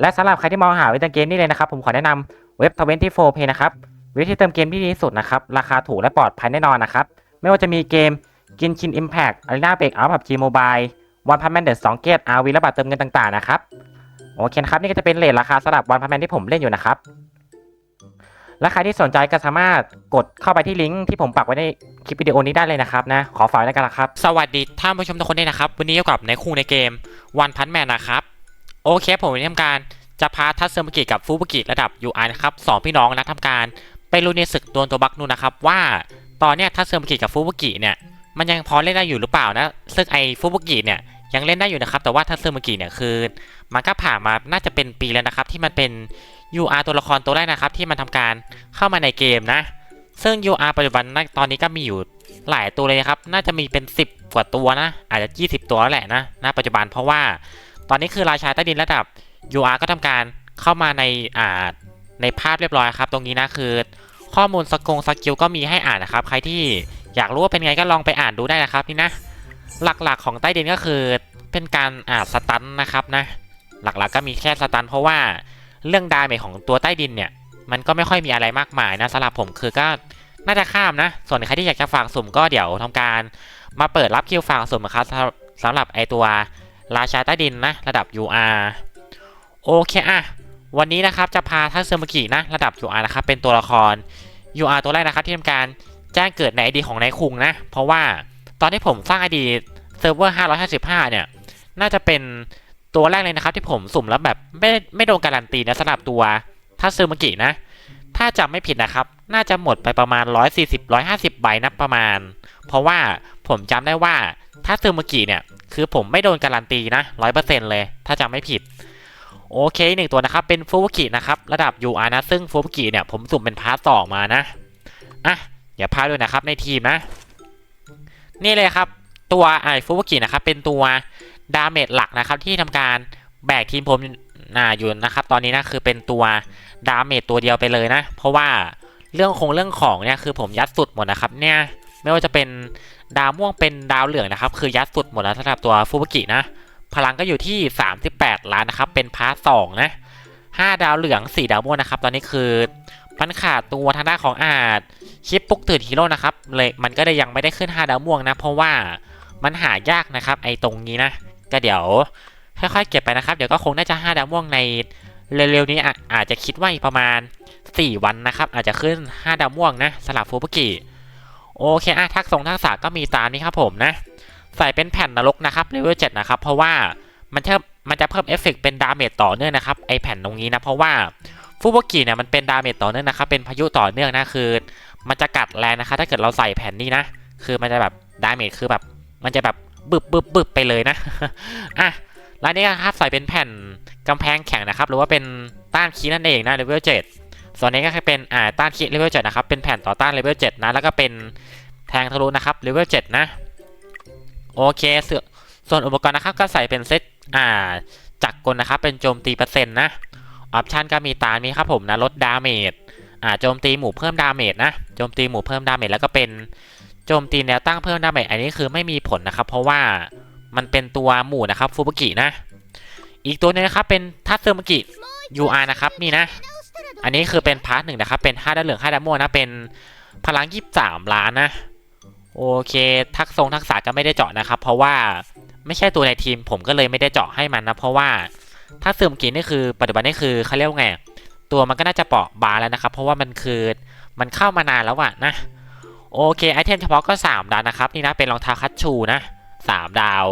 และสำหรับใครที่มองหาเว็บเติมเกมนี่เลยนะครับ ผมขอแนะนำเว็บ 24 Pay นะครับเว็บที่เติมเกมที่ดีที่สุดนะครับ ราคาถูกและปลอดภัยแน่นอนนะครับ ไม่ว่าจะมีเกมกินชิน Impact Arena Break Out PUBG Mobile One Punch Man The Song Gate RV และบัตรเติมเงินต่างๆนะครับโอเคนะครับนี่ก็จะเป็นเลทราคาสำหรับ One Punch Man ที่ผมเล่นอยู่นะครับและใครที่สนใจก็สามารถกดเข้าไปที่ลิงก์ที่ผมปักไว้ในคลิปวิดีโอนี้ได้เลยนะครับนะขอฝากไว้ด้วยกันละครับ สวัสดีท่านผู้ชมทุกคนด้วยนะครับ วันนี้อยู่กับในคู่ในเกมวันพันแมนนะครับ โอเคผมวันนี้ทำการจะพาทัศเซอร์มกิกับฟูบุกิระดับ UI นะครับสองพี่น้องนะทำการไปรู้ในศึกดวลตัวบักนู่นะครับ ว่าตอนเนี้ยทัศเซอร์มกิกับฟูบุกิเนี่ยมันยังพอเล่นได้อยู่หรือเปล่านะซึ่งไอ้ฟูบุกิเนี่ยยังเล่นได้อยู่นะครับ แต่ว่าทัศเซอร์มกิเนี่ยคือ มันก็ผ่านมาน่าจะเป็นปีแล้วนะครับ ที่มันเป็น UR ตัวละครตัวแรกนะครับ ที่มันทำการเข้ามาในเกมนะ ซึ่ง UR ปัจจุบันตอนนี้ก็มีอยู่หลายตัวเลยนะครับ น่าจะมีเป็น 10 กว่าตัวนะ อาจจะ 20 ตัวแล้วแหละนะณปัจจุบันเพราะว่า ตอนนี้คือราชาใต้ดินระดับ UR ก็ทำการเข้ามาในอ่าในภาพเรียบร้อยครับ ตรงนี้นะคือ ข้อมูลสกงสกิลก็มีให้อ่านนะครับ ใครที่อยากรู้ว่าเป็นไงก็ลองไปอ่านดูได้นะครับนี่นะ หลักๆของใต้ดินก็คือเป็นการอ่าสตันนะครับนะ หลักๆก็มีแค่สตันเพราะว่าเรื่องดาเมจของตัวใต้ดินเนี่ย มันก็ไม่ค่อยมีอะไรมากมายนะสำหรับผมคือก็น่าจะข้ามนะ ส่วนใครที่อยากจะฝากสุ่มก็เดี๋ยวทำการมาเปิดรับคิวฝากสุ่มนะครับสำหรับไอตัว ราชาใต้ดินนะ ระดับ UR โอเคอะวันนี้นะครับจะพาท่านเซอร์มกินะระดับ UR นะครับเป็นตัวละคร UR ตัวแรกนะครับที่ทำการแจ้งเกิดใน ID ของนายคุงนะ เพราะว่าตอนที่ผมสร้าง ID เซิร์ฟเวอร์ 555 เนี่ย น่าจะเป็นตัวแรกเลยนะครับที่ผมสุ่มแล้วแบบไม่ไม่โดนการันตีนะสำหรับตัวท่านเซอร์มกินะ ถ้าจำไม่ผิดนะครับ น่าจะหมดไปประมาณ 140-150 ใบนะประมาณ เพราะว่า ผมจำได้ว่าถ้าซูมากิเนี่ย คือผมไม่โดนการันตีนะ100%เปอร์เซนต์เลย ถ้าจำไม่ผิด โอเคหนึ่งตัวนะครับ เป็นฟูบุกินะครับ ระดับ UR นะ ซึ่งฟูบุกิเนี่ย ผมสุ่มเป็นพาร์ทสองมานะ อะอย่าพลาดด้วยนะครับในทีมนะ นี่เลยครับ ตัวไอ้ฟูบุกินะครับ เป็นตัวดาเมจหลักนะครับ ที่ทำการแบกทีมผมน่าอยู่นะครับ ตอนนี้นะคือเป็นตัวดาเมจตัวเดียวไปเลยนะ เพราะว่าเรื่องคงเรื่องของเนี่ยคือผมยัดสุดหมดนะครับ เนี่ยไม่ว่าจะเป็น ดาวม่วงเป็นดาวเหลืองนะครับ คือยัดสุดหมดแล้วสำหรับตัวฟูบุกินะ พลังก็อยู่ที่ 38 ล้านนะครับ เป็นพาร์ทสองนะ5ดาวเหลือง4ดาวม่วงนะครับ ตอนนี้คือมันขาดตัวทางด้านของอาจชิปปุกตื่นฮีโร่นะครับเลยมันก็เลยยังไม่ได้ขึ้น5ดาวม่วงนะ เพราะว่ามันหายากนะครับ ไอ้ตรงนี้นะ ก็เดี๋ยวค่อยๆเก็บไปนะครับ เดี๋ยวก็คงน่าจะ5ดาวม่วงในเร็วๆนี้อาจจะคิดว่าประมาณ 4 วันนะครับ อาจจะขึ้น 5 ดาวม่วงนะสลับฟูบุกิ โอเคอะทักษงทักษะก็มีตามนี้ครับผมนะ ใส่เป็นแผ่นนรกนะครับเลเวล7นะครับ เพราะว่ามันจะมันจะเพิ่มเอฟเฟกต์เป็นดาเมจต่อเนื่องนะครับไอแผ่นตรงนี้นะเพราะว่าฟูบกิเนี่ยมันเป็นดาเมจต่อเนื่องนะครับเป็นพายุต่อเนื่องนะคือ มันจะกัดแรงนะคะ ถ้าเกิดเราใส่แผ่นนี้นะ คือมันจะแบบดาเมจคือแบบ มันจะแบบบึบบึบบึบไปเลยนะอะแล้วนี่นะครับใส่เป็นแผ่นกำแพงแข็งนะครับ หรือว่าเป็นต้านคีนั่นเองนะเลเวล7 ส่วนนี้ก็คือเป็นอ่าต้านคีเลเวล7นะครับ เป็นแผ่นต่อต้านเลเวล7นะ แล้วก็เป็นแทงทะลุนะครับเลเวล7นะ โอเคส่วนส่วนอุปกรณ์นะครับก็ใส่เป็นเซตอ่าจักรกลนะครับ เป็นโจมตีเปอร์เซ็นต์นะ ออปชันก็มีตามนี้ครับผมนะ ลดดาเมจ อ่าโจมตีหมู่เพิ่มดาเมจนะ โจมตีหมู่เพิ่มดาเมจแล้วก็เป็นโจมตีแนวตั้งเพิ่มดาเมจ อันนี้คือไม่มีผลนะครับ เพราะว่ามันเป็นตัวหมู่นะครับฟูบุกินะ อีกตัวนึงนะครับเป็นทัตเซอร์มกิ UR นะครับนี่นะ อันนี้คือเป็นพาร์ทหนึ่งนะครับ เป็น5ด้านเหลือง5ด้านม่วงนะ เป็นพลัง 23 ล้านนะ โอเค ทักทรงทักษะก็ไม่ได้เจาะนะครับ เพราะว่าไม่ใช่ตัวในทีม ผมก็เลยไม่ได้เจาะให้มันนะ เพราะว่าถ้าเสื่อมกินนี่คือปัจจุบันนี่คือเขาเรียกไง ตัวมันก็น่าจะเปราะบาแล้วนะครับ เพราะว่ามันคือมันเข้ามานานแล้วอะนะ โอเค ไอเทมเฉพาะก็ 3 ดาวนะครับ นี่นะเป็นรองเท้าคัตชูนะ 3 ดาว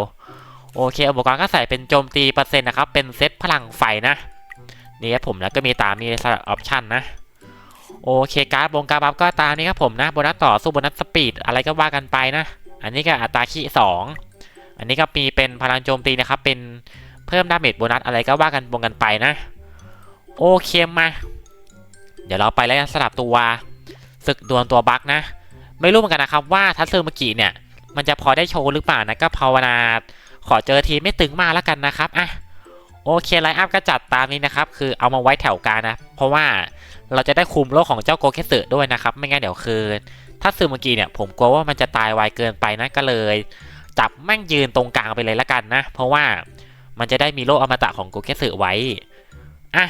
โอเค อุปกรณ์ก็ใส่เป็นโจมตีเปอร์เซ็นต์นะครับ เป็นเซตพลังไฟนะ นี่ครับผมแล้วก็มีตามมีสลับออปชันนะโอเคการ์ดบงการ์ดบัฟก็ตามนี้ครับผมนะโบนัสต่อสู้โบนัสสปีดอะไรก็ว่ากันไปนะ อันนี้ก็อัตราคีสองอันนี้ก็มีเป็นพลังโจมตีนะครับ เป็นเพิ่มดาเมจโบนัสอะไรก็ว่ากันบงกันไปนะ โอเคมา เดี๋ยวเราไปแล้วสลับตัวศึกดวลตัวบัคนะ ไม่รู้เหมือนกันนะครับว่าทัศเซอร์เมื่อกี้เนี่ย มันจะพอได้โชว์หรือเปล่านะก็ภาวนาขอเจอทีไม่ตึงมากแล้วกันนะครับอะ โอเคไลน์อัพก็จัดตามนี้นะครับ คือเอามาไว้แถวกลางนะ เพราะว่าเราจะได้คุมโลกของเจ้าโกเคสึด้วยนะครับ ไม่งั้นเดี๋ยวคือ ถ้าซึเมื่อกี้เนี่ย ผมกลัวว่ามันจะตายไวเกินไปนะก็เลย จับแม่งยืนตรงกลางไปเลยละกันนะ เพราะว่ามันจะได้มีโลกอมตะของโกเคสึไว้อะ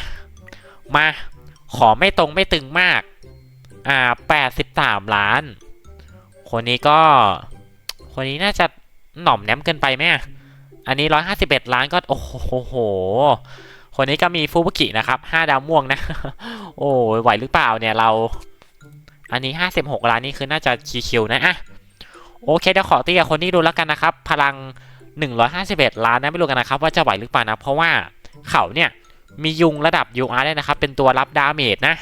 มาขอไม่ตรงไม่ตึงมาก อ่าแปดสิบสามล้าน คนนี้ก็ คนนี้น่าจะหน่อมแนมเกินไปไหม อันนี้ร้อยห้าสิบเอ็ดล้านก็ โอ้โห คนนี้ก็มีฟูบุกินะครับห้าดาวม่วงนะ โอ้ยไหวหรือเปล่าเนี่ยเรา อันนี้ห้าสิบหกล้านนี่คือน่าจะชิวๆนะอะโอเคเดี๋ยวขอตีกับคนนี้ดูแล้วกันนะครับ พลัง 151 ล้านนะไม่รู้กันนะครับ ว่าจะไหวหรือเปล่านะ เพราะว่าเขาเนี่ยมียุงระดับ UR ด้นะครับ เป็นตัวรับดาเมจนะ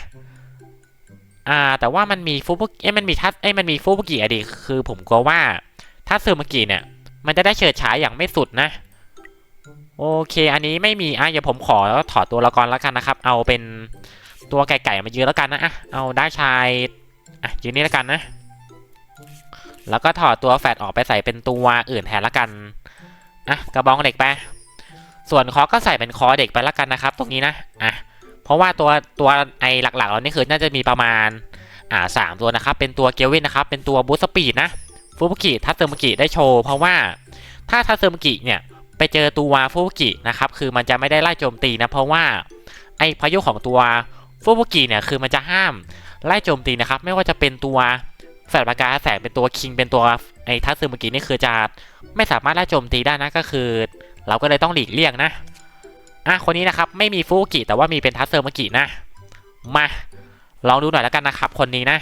อ่าแต่ว่ามันมีฟูบุกิเอ้ยมันมีทัศเอ้ยมันมีฟูบุกิอะดีคือผมกลัวว่าถ้าซึมากิเนี่ย มันจะได้เฉิดฉายอย่างไม่สุดนะ โอเค อันนี้ไม่มีอะเดี๋ยวผมขอถอดตัวละครแล้วกันนะครับ เอาเป็นตัวไก่ๆมายืนแล้วกันนะอะเอาได้ชายอะยืนนี่แล้วกันนะ แล้วก็ถอดตัวแฟดออกไปใส่เป็นตัวอื่นแทนละกันอะกระบองเหล็กไปส่วนคอก็ใส่เป็นคอเด็กไปละกันนะครับ ตรงนี้นะอะเพราะว่าตัวตัวไอหลักๆเรานี่คือน่าจะมีประมาณอ่าสามตัวนะครับ เป็นตัวเกลวินนะครับ เป็นตัวบูสปีดนะ ฟูบุกิทัตเตอร์มกิได้โชว์ เพราะว่าถ้าทัตเตอร์มกิเนี่ยไปเจอตัวฟูบุกินะครับคือมันจะไม่ได้ไล่โจมตีนะเพราะว่าไอพายุของตัวฟูบุกิเนี่ยคือมันจะห้ามไล่โจมตีนะครับไม่ว่าจะเป็นตัวแฟลปากกาแสงเป็นตัวคิงเป็นตัวไอทัตเซึเมื่อกี้นี่คือจะไม่สามารถไล่โจมตีได้นะก็คือ เราก็เลยต้องหลีกเลี่ยงนะอะคนนี้นะครับไม่มีฟูบุกิแต่ว่ามีเป็นทัตเซอร์เมื่อกี้นะมาลองดูหน่อยแล้วกันนะครับคนนี้นะ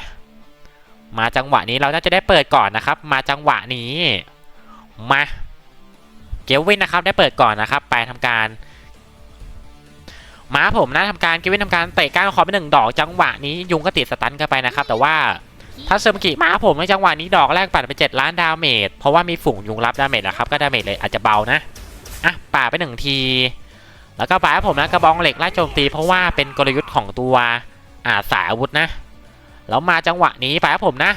มาจังหวะนี้เราน่าจะได้เปิดก่อนนะครับ มาจังหวะนี้มาเกลวินนะครับได้เปิดก่อนนะครับ ไปทำการมาผมนะทำการเกลวินทำการเตะก้านคอไปหนึ่งดอกจังหวะนี้ยุงก็ติดสตันกันไปนะครับ แต่ว่าถ้าเซอร์มกิมาผมในจังหวะนี้ดอกแรกปัดไป7ล้านดาเมจเพราะว่ามีฝูงยุงรับดาเมจนะครับก็ดาเมจเลยอาจจะเบานะอะป่าดไปหนึ่งที แล้วก็ป่าผมนะกระบองเหล็กไล่โจมตีเพราะว่าเป็นกลยุทธ์ของตัวอาสาอาวุธนะ แล้วมาจังหวะนี้ป่าดให้ผมนะ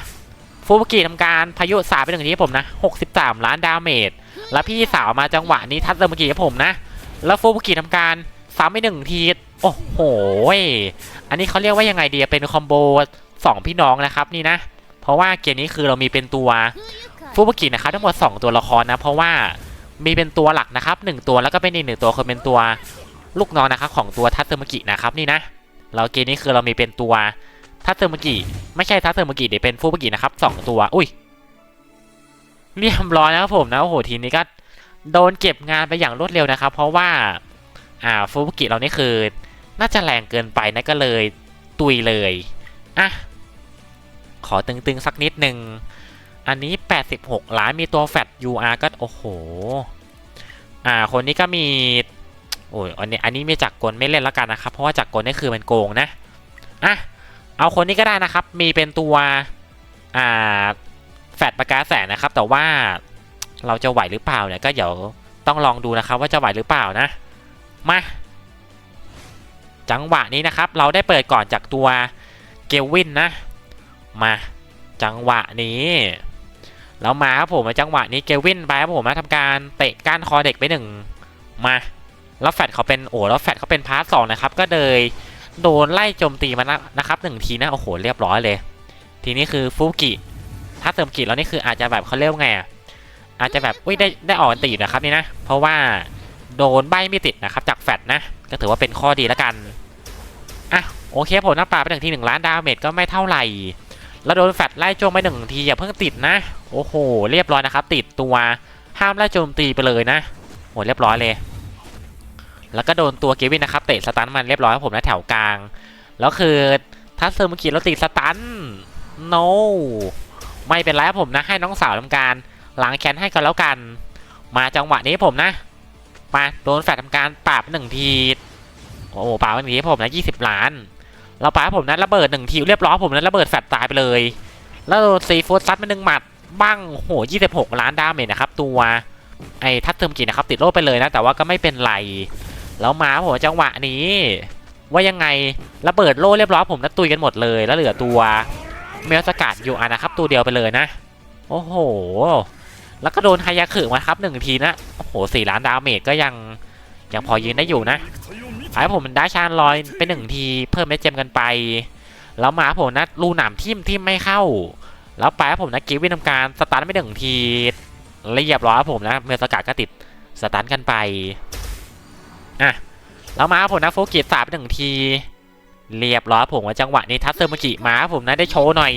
ฟูบุกิทำการพายุสาไปหนึ่งทีให้ผมนะ63 ล้านดาเมจแล้วพี่สาวมาจังหวะนี้ทัดเซอร์มกิให้ผมนะ แล้วฟูบุกิทำการซ้ำไปหนึ่งทีโอ้โหอันนี้เขาเรียกว่ายังไงดีเป็นคอมโบสองพี่น้องนะครับนี่นะ เพราะว่าเกมนี้คือเรามีเป็นตัวฟูบุกินะครับทั้งหมด 2 ตัวละครนะ เพราะว่ามีเป็นตัวหลักนะครับ 1 ตัวแล้วก็เป็นอีกหนึ่งตัวคือเป็นตัวลูกน้องนะครับของตัวทัตเตอร์มกินะครับนี่นะเราเกมนี้คือเรามีเป็นตัว ทัตเตอร์มกิไม่ใช่ทัตเตอร์มกิเดี๋ยวเป็นฟูบกินะครับสองตัว อุ้ยเรียบร้อยนะครับผมนะโอ้โหทีนี้ก็โดนเก็บงานไปอย่างรวดเร็วนะครับ เพราะว่าอ่าฟูบกิเรานี่คือ น่าจะแรงเกินไปนะก็เลยตุยเลยอะขอตึงๆสักนิดหนึ่งอันนี้ 86 ล้านมีตัวแฟต UR ก็โอ้โห อ่า คนนี้ก็มี โอ้ย อันนี้ อันนี้มีจักรกลไม่เล่นแล้วกันนะครับ เพราะว่าจักรกลนี่คือมันโกงนะ อะ เอาคนนี้ก็ได้นะครับ มีเป็นตัวอ่าแฟตประกาแสงนะครับ แต่ว่าเราจะไหวหรือเปล่าเนี่ยก็เดี๋ยวต้องลองดูนะครับ ว่าจะไหวหรือเปล่านะ มา จังหวะนี้นะครับ เราได้เปิดก่อนจากตัวเกลวินนะ มา จังหวะนี้แล้วมาครับผมจังหวะนี้เกวินไปครับผมนะทำการเตะก้านคอเด็กไปหนึ่งมา แล้วแฟดเขาเป็นโอ้แล้วแฟดเขาเป็นพาร์ทสองนะครับ ก็เลย โดนไล่โจมตีมานะนะครับหนึ่งทีนะโอ้โหเรียบร้อยเลย ทีนี้คือฟูกิถ้าเติมกิแล้วนี่คืออาจจะแบบเขาเรียกว่าไงอะอาจจะแบบอุ้ยได้ได้ออกตีนะครับนี่นะเพราะว่าโดนใบไม่ติดนะครับจากแฟดนะก็ถือว่าเป็นข้อดีแล้วกันอะโอเคผมน้ำปลาไปหนึ่งทีหนึ่งล้านดาเมจก็ไม่เท่าไหร่แล้วโดนแฟดไล่โจมไปหนึ่งทีอย่าเพิ่งติดนะ โอ้โห เรียบร้อยนะครับ ติดตัวห้ามไล่โจมตีไปเลยนะโหเรียบร้อยเลย แล้วก็โดนตัวเกวินนะครับเตะสตันมันเรียบร้อยครับผมนะแถวกลาง แล้วคือถ้าเซอร์มุกิเราติดสตัน no ไม่เป็นไรครับผมนะให้น้องสาวทำการล้างแค้นให้กันแล้วกัน มาจังหวะนี้ผมนะ มาโดนแฟดทำการปราบหนึ่งทีโอ้โหปราบหนึ่งทีผมนะยี่สิบล้านเราปาผมนั้นระเบิดหนึ่งทีเรียบร้อยผมนั้นระเบิดแฟดตายไปเลย แล้วโดนซีฟูดซัดมาหนึ่งหมัดบ้างโหยี่สิบหกล้านดาเมจนะครับตัวไอ้ทัตเติมกินะครับติดโล่ไปเลยนะแต่ว่าก็ไม่เป็นไร แล้วมาผมจังหวะนี้ ว่ายังไงระเบิดโล่เรียบร้อยผมนัดตุยกันหมดเลย แล้วเหลือตัวเมลสกัดอยู่อะนะครับตัวเดียวไปเลยนะ โอ้โห แล้วก็โดนไฮยาสึมาครับหนึ่งทีนะ โอ้โหสี่ล้านดาเมจก็ยังยังพอยืนได้อยู่นะไอ้ผมได้ชานลอยไปหนึ่งทีเพิ่มเม็ดเจมกันไป แล้วมาผมนะรูหนามทิ่มทิ่มไม่เข้า แล้วไปผมนะกิฟวินทำการสตาร์ทไปหนึ่งทีเรียบร้อยผมนะเมลสกัดก็ติดสตาร์ทกันไป อะแล้วมาผมนะโฟกิสาบไปหนึ่งที เรียบร้อยผมว่าจังหวะนี้ทัศเซอร์มกิมาผมนะได้โชว์หน่อย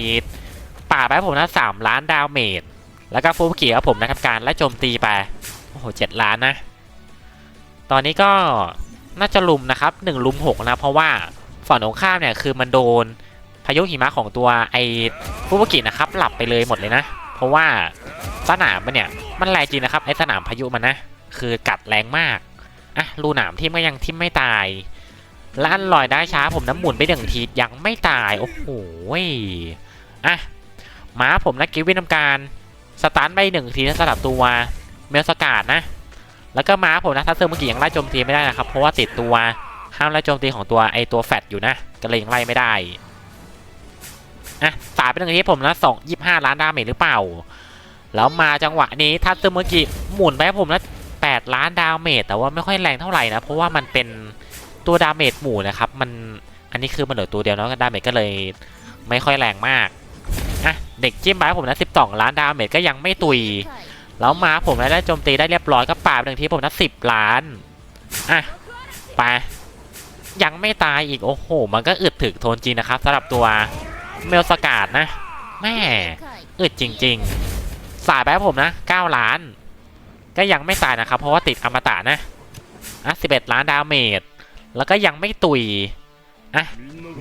ป่าไปผมนะสามล้านดาวเมจแล้วก็โฟกิครับผมนะทำการไล่โจมตีไปโอ้โหเจ็ดล้านนะ ตอนนี้ก็น่าจะลุมนะครับหนึ่งลุมหกนะเพราะว่าฝั่งตรงข้ามเนี่ยคือมันโดนพายุหิมะของตัวไอ้ฟูบุกินะครับ หลับไปเลยหมดเลยนะ เพราะว่าสนามมันเนี่ยมันแรงจริงนะครับไอ้สนามพายุมันนะ คือกัดแรงมาก อะรูหนามทิ่มก็ยังทิ่มไม่ตายลั่นลอยได้ช้าผมน้ำหมุนไปหนึ่งทียังไม่ตาย โอ้โหอะม้าผมนะกิฟวินทำการ สตาร์ทไปหนึ่งทีสลับตัวเมลสกาดนะ แล้วก็ม้าผมนะทัศเซอร์เมื่อกี้ยังไล่โจมตีไม่ได้นะครับ เพราะว่าติดตัวห้ามไล่โจมตีของตัวไอตัวแฟตอยู่นะก็เลยยังไล่ไม่ได้อะสายไปหนึ่งทีผมนะสองยี่ห้าล้านดาเมจหรือเปล่า แล้วมาจังหวะนี้ทัศเซอร์เมื่อกี้หมุนไปผมนะ แปดล้านดาเมจแต่ว่าไม่ค่อยแรงเท่าไหร่นะ เพราะว่ามันเป็นตัวดาเมจหมู่นะครับ มันอันนี้คือมันเหลือตัวเดียวเนาะดาเมจก็เลยไม่ค่อยแรงมากอะเด็กจิ้มไปให้ผมนะสิบสองล้านดาเมจก็ยังไม่ตุย แล้วมาผมได้โจมตีได้เรียบร้อยก็ป่าบหนึ่งทีผมนัดสิบล้านอะไปยังไม่ตายอีกโอ้โห มันก็อึดถึกโทนจริงนะครับสำหรับตัวเมลสกาดนะแม่อึดจริง ๆ สายไปให้ผมนะ 9 ล้าน ก็ยังไม่ตายนะครับ เพราะว่าติดอมตะนะอะ11ล้านดาเมจแล้วก็ยังไม่ตุยอะ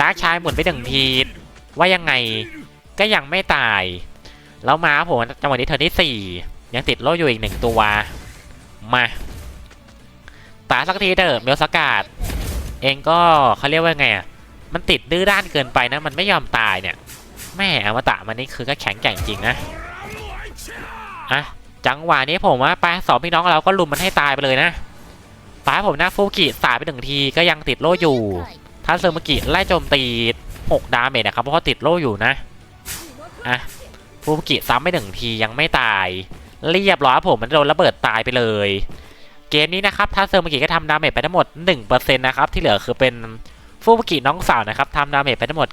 ดาร์กชายหมุนไปหนึ่งทีว่ายังไงก็ยังไม่ตาย แล้วมาผมจังหวะนี้เธอที่สี่ยังติดโล่อยู่อีกหนึ่งตัว มาตายสักทีเถอะเมลสกาดเองก็เขาเรียกว่าไงอะมันติดดื้อด้านเกินไปนะ มันไม่ยอมตายเนี่ย แม่อมตะมันนี่คือก็แข็งแกร่งจริงนะอะ จังหวะนี้ผมว่าไปสองพี่น้องเราก็ลุมมันให้ตายไปเลยนะป้าผมนะฟูกิสายไปหนึ่งทีก็ยังติดโล่อยู่ถ้าเซอร์มากิไล่โจมตี6ดาเมจนะครับเพราะว่าติดโล่อยู่นะอะฟูกิซ้ำไปหนึ่งทียังไม่ตาย เรียบร้อยผมมันโดนระเบิดตายไปเลย เกมนี้นะครับถ้าเซอร์มากิก็ทำดาเมจไปทั้งหมด1%นะครับที่เหลือคือเป็นฟูกิน้องสาวนะครับทำดาเมจไปทั้งหมด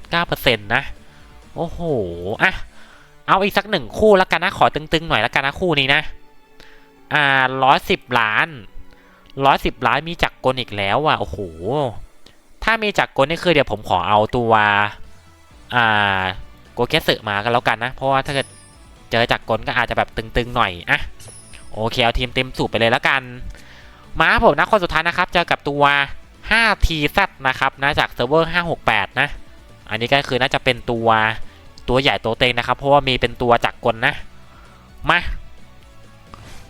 96.9%นะโอ้โหอะ เอาอีกสักหนึ่งคู่แล้วกันนะขอตึงๆหน่อยแล้วกันนะคู่นี้นะ อ่าร้อยสิบล้านร้อยสิบล้านมีจักรกลอีกแล้วอะโอ้โหถ้ามีจักรกลนี่คือเดี๋ยวผมขอเอาตัว อ่าโกเกสึมากันแล้วกันนะ เพราะว่าถ้าเกิดเจอจากรกลก็อาจจะแบบตึงๆหน่อยอะโอเคเอาทีมเต็มสูบไปเลยแล้วกันมาผมนะคนสุดท้ายนะครับเจอกับตัว 5TZ นะครับนะจากเซิร์ฟเวอร์ 568 นะ อันนี้ก็คือน่าจะเป็นตัว ตัวใหญ่ตัวเต็งนะครับ เพราะว่ามีเป็นตัวจากกลนะ มา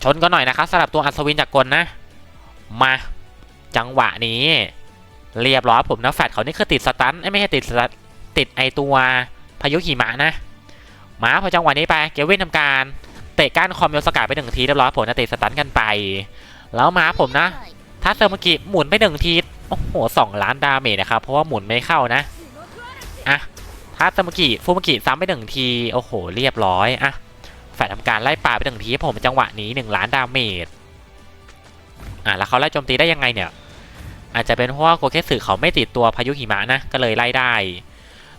ชนกันหน่อยนะครับสำหรับตัวอัศวินจากกลนะ มา จังหวะนี้ เรียบร้อยผมนะแฟดเขานี่คือติดสตันไม่ใช่ติดสตันติดไอตัวพายุหิมะนะ มาพอจังหวะนี้ไปเกวินทำการเตะก้านคอมเมลสกัดไปหนึ่งทีเรียบร้อยผมจะติดสตันกันไป แล้วมาผมนะ ถ้าเซอร์เมื่อกี้หมุนไปหนึ่งทีโอ้โหสองล้านดาเมจนะครับเพราะว่าหมุนไม่เข้านะอะ ถ้าเซอร์เมื่อกี้ฟูมกี้ซ้ำไปหนึ่งที โอ้โห เรียบร้อยอะแฝดทำการไล่ป่าไปหนึ่งทีผมจังหวะนี้หนึ่งล้านดาเมจอะแล้วเขาไล่โจมตีได้ยังไงเนี่ย อาจจะเป็นเพราะว่าโกเคสึเขาไม่ติดตัวพายุหิมะนะ ก็เลยไล่ได้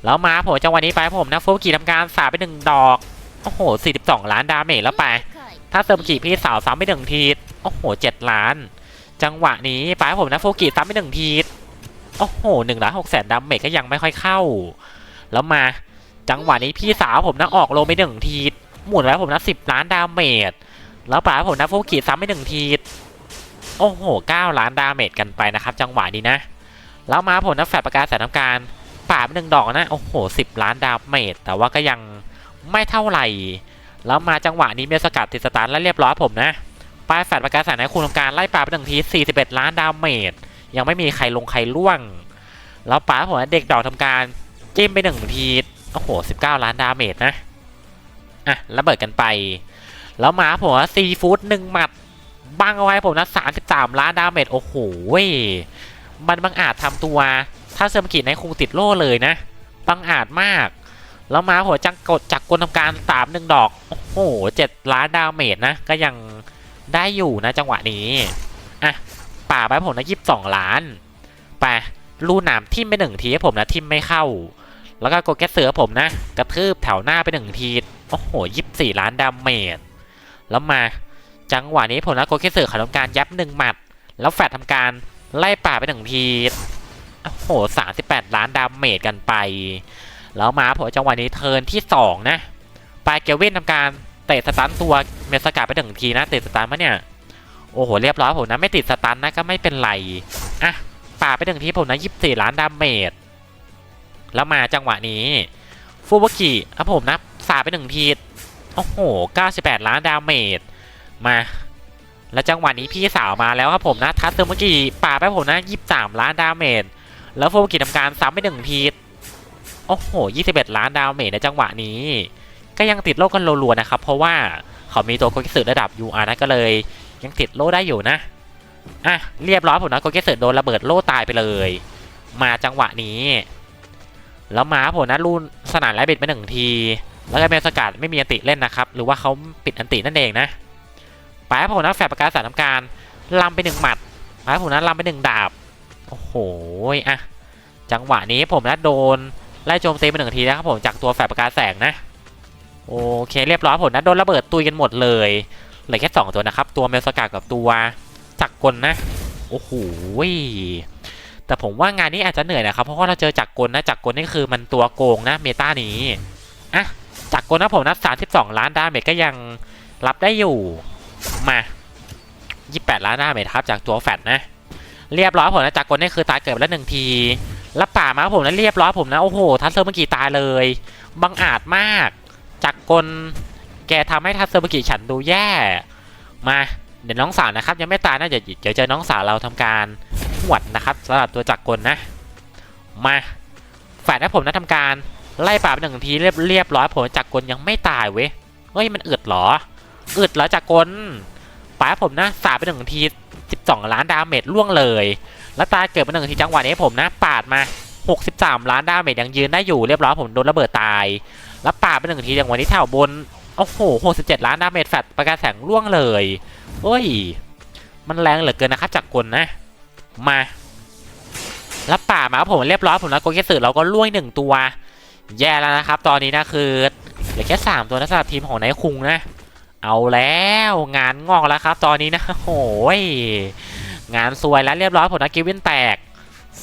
แล้วมาผมจังหวะนี้ไปผมนะฟูมกิทำการสาไปหนึ่งดอกโอ้โห42ล้านดาเมจแล้วไปถ้าเซอร์มกิพี่สาวซ้ำไปหนึ่งทีโอ้โห7ล้าน จังหวะนี้ไปผมนะฟูกิซ้ำไปหนึ่งทีโอ้โหหนึ่งล้านหกแสนดาเมจก็ยังไม่ค่อยเข้า แล้วมา จังหวะนี้พี่สาวผมนะออกโลไปหนึ่งที หมุนไว้วผมนะ10ล้านดาเมจ แล้วป่าผมนะฟูกิซ้ำไปหนึ่งที โอ้โห9ล้านดาเมจกันไปนะครับ จังหวะนี้นะ แล้วมาผมนะแฟดประกาศแสนทำการป่าไปหนึ่งดอกนะ โอ้โหสิบล้านดาเมจ แต่ว่าก็ยังไม่เท่าไหร่ แล้วมาจังหวะนี้เมียสกัดติดสตาร์ทแล้วเรียบร้อยผมนะป้ายแฟดประกาศแสนให้คุณทำการไล่ป่าไปหนึ่งที41ล้านดาเมจ ยังไม่มีใครลงใครล่วง แล้วป่าผมนะเด็กดอกทำการ จิ้มไปหนึ่งที โอ้โห19ล้านดาเมจนะ อะระเบิดกันไป แล้วหมาผมนะซีฟู้ดหนึ่งหมัด บังเอาไว้ผมนะ33ล้านดาเมจ โอ้โหมันบังอาจทำตัว ถ้าเซอร์มกิในคงติดโล่เลยนะ บังอาจมาก แล้วมาหัวจังกดจากกลทำการสามหนึ่งดอก โอ้โหเจ็ดล้านดาเมจนะ ก็ยังได้อยู่นะจังหวะนี้ อะ ป่าไปผมนะยี่สิบสองล้าน ไป ลูหนามทิมไปหนึ่งทีให้ผมนะทิมไม่เข้า แล้วก็โกดแก๊สเสือผมนะ กระทืบแถวหน้าไปหนึ่งที โอ้โหยี่สิบสี่ล้านดาเมจ แล้วมาจังหวะนี้ผมนะกดแก๊สเสือขาทำการยับหนึ่งหมัด แล้วแฟดทำการไล่ป่าไปหนึ่งที โอ้โหสามสิบแปดล้านดาเมจกันไป แล้วมาผมจังหวะนี้เทิร์นที่สองนะปลายเกลวินทำการเตะสตันตัวเมสกาไปหนึ่งทีนะ เตะสตันมาเนี่ยโอ้โหเรียบร้อยผมนะไม่ติดสตันนะก็ไม่เป็นไร อะป่าไปหนึ่งทีผมนะยี่สิบสี่ล้านดาเมจ แล้วมาจังหวะนี้ฟูบากิครับผมนะสาไปหนึ่งทีโอ้โห 98 ล้านดาเมจมา แล้วจังหวะนี้พี่สาวมาแล้วครับผมนะ ทัสเซอร์เมื่อกี้ป่าไปผมนะ 23 ล้านดาเมจแล้วฟูบากิทำการซ้ำไปหนึ่งทีโอ้โห 21 ล้านดาเมจในจังหวะนี้ ก็ยังติดโลกกันรัวๆนะครับ เพราะว่าเขามีตัวโกกิสึระดับ UR นะก็เลย ยังติดโล่ได้อยู่นะอะเรียบร้อยผมนะโกกิสึโดนระเบิดโล่ตายไปเลย มาจังหวะนี้ แล้วมาผมนะลูนสนานและบิดไปหนึ่งที แล้วก็เมลสกัดไม่มีอันติเล่นนะครับ หรือว่าเขาปิดอันตินั่นเองนะไปให้ผมนะแฟบประกาศสารทำการลำไปหนึ่งหมัดไปให้ผมนะลำไปหนึ่งดาบ โอ้โหอะจังหวะนี้ผมนะโดนไล่โจมตีไปหนึ่งทีนะครับผมจากตัวแฟบประกาศแสงนะโอเคเรียบร้อยผมนะโดนระเบิดตุยกันหมดเลยเหลือแค่สองตัวนะครับ ตัวเมลสกัดกับตัวจักรกลนะ โอ้โห แต่ผมว่างานนี้อาจจะเหนื่อยนะครับเพราะว่าเราเจอจักรกลนะจักรกลนี่คือมันตัวโกงนะเมตานี้อะจักรกลนะผมนะ32 ล้านดาเมจก็ยังรับได้อยู่มา28 ล้านดาเมจครับจากตัวแฟตนะ เรียบร้อยผมนะจักรกลนี่คือตายเกิดไปแล้วหนึ่งทีแล้วป่ามาผมนะเรียบร้อยผมนะโอ้โหทัสเซอร์เมื่อกี้ตายเลยบังอาจมากจักรกลแกทำให้ทัสเซอร์เมื่อกี้ฉันดูแย่มาเดี๋ยวน้องสาวนะครับยังไม่ตายนะเดี๋ยวเดี๋ยวเจอน้องสาวเราทำการ หวดนะครับสำหรับตัวจักรกลนะ มาแฝดให้ผมนะทำการไล่ป่าไปหนึ่งทีเรียบเรียบร้อยผมจักรกลยังไม่ตายเว้ยเฮ้ยมันอึดเหรออึดเหรอจักรกลป่าให้ผมนะสาไปหนึ่งที12ล้านดาเมจล่วงเลย แล้วตายเกิดไปหนึ่งทีจังหวะนี้ให้ผมนะ ปาดมา63ล้านดาเมจยังยืนได้อยู่เรียบร้อยผมโดนระเบิดตาย แล้วปาดไปหนึ่งทีจังหวะนี้แถวบนโอ้โห67ล้านดาเมจแฟดประกายแสงล่วงเลยเฮ้ย มันแรงเหลือเกินนะครับจักรกลนะ มาแล้วป่ามาครับผมเรียบร้อยผมแล้วโกเกสึเราก็ล่วงหนึ่งตัว แย่แล้วนะครับ ตอนนี้นะคือเหลือแค่สามตัวนะสำหรับทีมของนายคุงนะ เอาแล้วงานงอกแล้วครับ ตอนนี้นะโอ้ยงานสวยแล้วเรียบร้อยผมนะกิวินแตก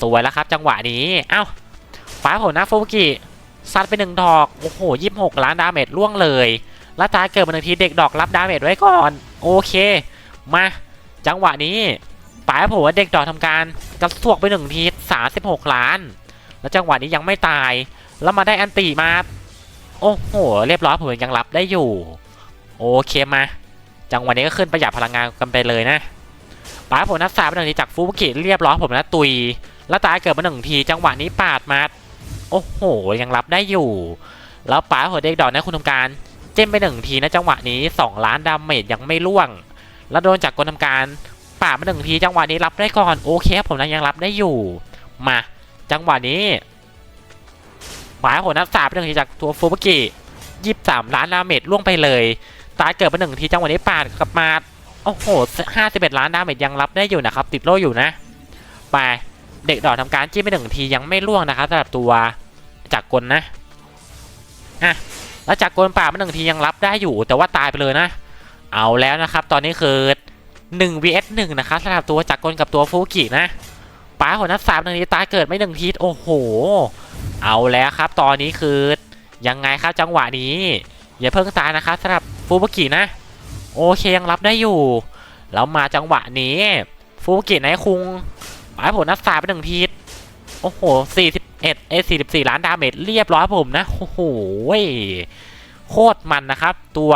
สวยแล้วครับ จังหวะนี้เอ้าฟ้าผมนะฟูกิซัดไปหนึ่งดอกโอ้โหยี่สิบหกล้านดาเมจล่วงเลยล้วตายเกิดมาหนึ่งทีเด็กดอกรับดาเมจไว้ก่อน โอเค มา จังหวะนี้ ป๋าผมว่าเด็กดอกทำการกระสวกไปหนึ่งทีสาสิบหกล้าน แล้วจังหวะนี้ยังไม่ตาย แล้วมาได้อันตีมา โอ้โห เรียบร้อยผมยังรับได้อยู่ โอเคมา จังหวะนี้ก็ขึ้นประหยัดพลังงานกันไปเลยนะป๋าผมนัดสามไปหนึ่งทีจากฟูบุกิเรียบร้อยผมนะตุย แล้วตายเกิดมาหนึ่งที จังหวะนี้ปาดมา โอ้โห ยังรับได้อยู่ แล้วป๋าผมเด็กดอกนะคุณทำการ เจ้มไปหนึ่งทีนะจังหวะนี้สองล้านดาเมจยังไม่ล่วง แล้วโดนจากกลทำการ ป่ามาหนึ่งทีจังหวะนี้รับได้ก่อนโอเคผมยังรับได้อยู่ มา จังหวะนี้หมายหัวนัดสามหนึ่งทีจากตัวฟูบุกิยี่สามล้านดาเมจล่วงไปเลยตายเกิดมาหนึ่งทีจังหวะนี้ปาดกลับมาโอ้โหห้าสิบเอ็ดล้านดาเมจยังรับได้อยู่นะครับ ติดโล่อยู่นะไปเด็กดอกทำการจิ้มไปหนึ่งทียังไม่ล่วงนะครับสำหรับตัวจากกลนะอะแล้วจากกลป่ามาหนึ่งทียังรับได้อยู่ แต่ว่าตายไปเลยนะ เอาแล้วนะครับ ตอนนี้คือ 1 vs 1นะครับสำหรับตัวจักรกลกับตัวฟูกินะป้าหัวนัดสามหนึ่งทีตายเกิดไม่หนึ่งทีโอ้โห เอาแล้วครับ ตอนนี้คือยังไงครับจังหวะนี้ อย่าเพิ่งตายนะครับสำหรับฟูกินะ โอเคยังรับได้อยู่แล้วมาจังหวะนี้ ฟูกินายคุงป้าหัวนัดสามไปหนึ่งทีโอ้โห41เอ44ล้านดาเมจเรียบร้อยผมนะโอ้โหโคตรมันนะครับ ตัว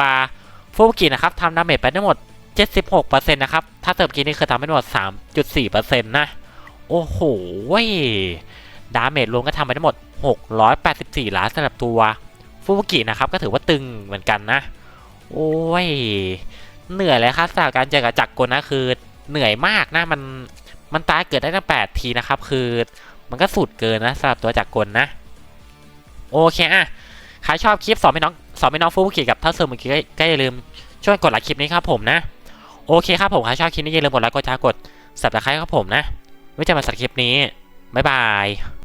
ฟูกินะครับทำดาเมจไปทั้งหมด 76%นะครับ ถ้าเติมกี้นี่คือทำให้หมด 3.4%นะ โอ้โหดาเมจรวมก็ทำไปทั้งหมด 684 ล้านสำหรับตัวฟูบุกินะครับ ก็ถือว่าตึงเหมือนกันนะ โอ้ย เหนื่อยเลยครับสำหรับการเจอกับจักรกลนะคือเหนื่อยมากนะมันมันตายเกิดได้ตั้ง 8 ทีนะครับ คือมันก็สุดเกินนะสำหรับตัวจักรกลนะ โอเคอะใครชอบคลิปสอนให้น้องสอนให้น้องฟูบุกิกับท่าเซอร์เมื่อกี้ก็อย่าลืมช่วยกดไลค์คลิปนี้ครับผมนะ โอเคครับผมใครชอบคลิปนี้อย่าลืมกดไลค์กดแชร์กด subscribe ครับผมนะไว้เจอกันใหม่สักคลิปนี้บ๊ายบาย